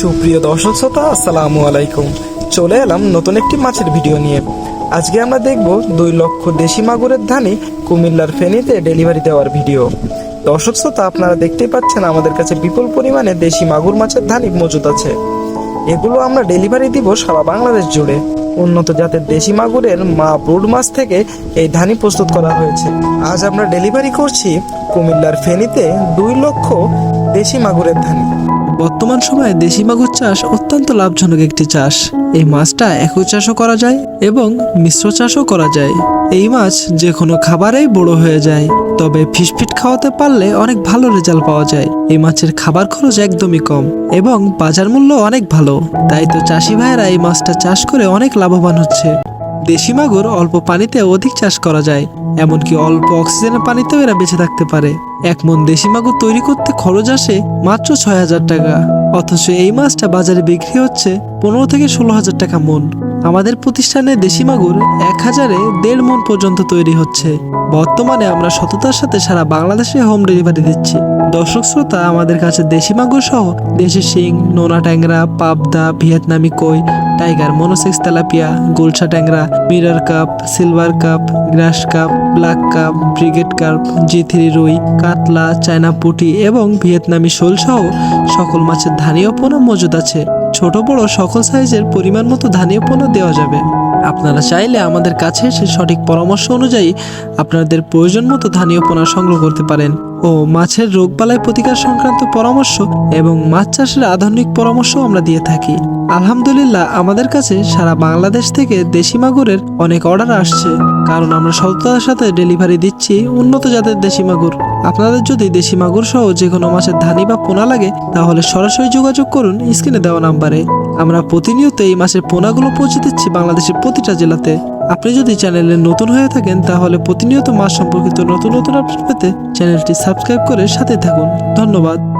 সুপ্রিয় দর্শক শ্রোতা, আসসালামু আলাইকুম। চলে এলাম নতুন একটি মাছের ভিডিও নিয়ে। আজকে আমরা দেখব দুই লক্ষ দেশি মাগুরের ধানি কুমিল্লার ফেনীতে ডেলিভারি দেওয়ার ভিডিও। দর্শক শ্রোতা, আপনারা দেখতেই পাচ্ছেন আমাদের কাছে বিপুল পরিমাণে দেশি মাগুর মাছের ধানি মজুদ আছে। এগুলো আমরা ডেলিভারি দিব সারা বাংলাদেশ জুড়ে। উন্নত জাতের দেশি মাগুরের মা ব্রুড মাছ থেকে এই ধানি প্রস্তুত করা হয়েছে। আজ আমরা ডেলিভারি করছি কুমিল্লার ফেনীতে দুই লক্ষ দেশি মাগুরের ধানি বর্তমান সময়ে দেশি মাগুর চাষ অত্যন্ত লাভজনক একটি চাষ। এই মাছটা একই চাষও করা যায় এবং মিশ্র চাষও করা যায়। এই মাছ যে কোনো খাবারেই বড় হয়ে যায়, তবে ফিসফিট খাওয়াতে পারলে অনেক ভালো রেজাল্ট পাওয়া যায়। এই মাছের খাবার খরচ একদমই কম এবং বাজার মূল্য অনেক ভালো। তাই তো চাষি ভাইয়েরা এই মাছটা চাষ করে অনেক লাভবান হচ্ছে। দেশি মাগুর অল্প পানিতে অধিক চাষ করা যায়, এমনকি অল্প অক্সিজেনের পানিতেও এরা বেঁচে থাকতে পারে। এক মন দেশি মাগুর তৈরি করতে খরচ আসে মাত্র ছয় হাজার টাকা। অথচ এই মাছটা বাজারে বিক্রি হচ্ছে পনেরো থেকে ষোলো হাজার টাকা মন। আমাদের প্রতিষ্ঠানে দেশি মাগুর এক হাজারে দেড় মন পর্যন্ত তৈরি হচ্ছে। বর্তমানে আমরা সততার সাথে সারা বাংলাদেশে হোম ডেলিভারি দিচ্ছি। দর্শক শ্রোতা, আমাদের কাছে দেশি মাগুর সহ দেশি শিং, নোনা ট্যাংরা, পাবদা, ভিয়েতনামি কই টাইগার, মনোসেক্স তেলাপিয়া গোলসা ট্যাংরা, mirror carp, silver carp, grass carp, black carp, brigade carp G three রুই, কাতলা, চায়না পুটি এবং ভিয়েতনামি শোল সহ সকল মাছের ধানীয় পোনা মজুদ আছে। ছোট বড় সকল সাইজের পরিমাণ মতো ধানীয় পোনা দেওয়া যাবে। আপনারা চাইলে আমাদের কাছে এসে সঠিক পরামর্শ অনুযায়ী আপনাদের প্রয়োজন মতো ধানীয় পোনা সংগ্রহ করতে পারেন। ও মাছের রোগবালাই প্রতিকার সংক্রান্ত পরামর্শ এবং মাছ চাষের আধুনিক পরামর্শ আমরা দিয়ে থাকি। আলহামদুলিল্লাহ, আমাদের কাছে সারা বাংলাদেশ থেকে দেশি মাগুরের অনেক অর্ডার আসছে। কারণ আমরা সততার সাথে ডেলিভারি দিচ্ছি উন্নত জাতের দেশি মাগুর। আপনাদের যদি দেশি মাগুর সহ যে কোনো মাছের ধানি বা পোনা লাগে, তাহলে সরাসরি যোগাযোগ করুন স্ক্রিনে দেওয়া নাম্বারে। আমরা প্রতিনিয়ত এই মাসের পোনাগুলো পৌঁছে দিচ্ছি বাংলাদেশের প্রতিটা জেলাতে। আপনি যদি চ্যানেলে নতুন হয়ে থাকেন, তাহলে প্রতিনিয়ত মাস সম্পর্কিত নতুন নতুন আপডেট পেতে চ্যানেলটি সাবস্ক্রাইব করে সাথে থাকুন। ধন্যবাদ।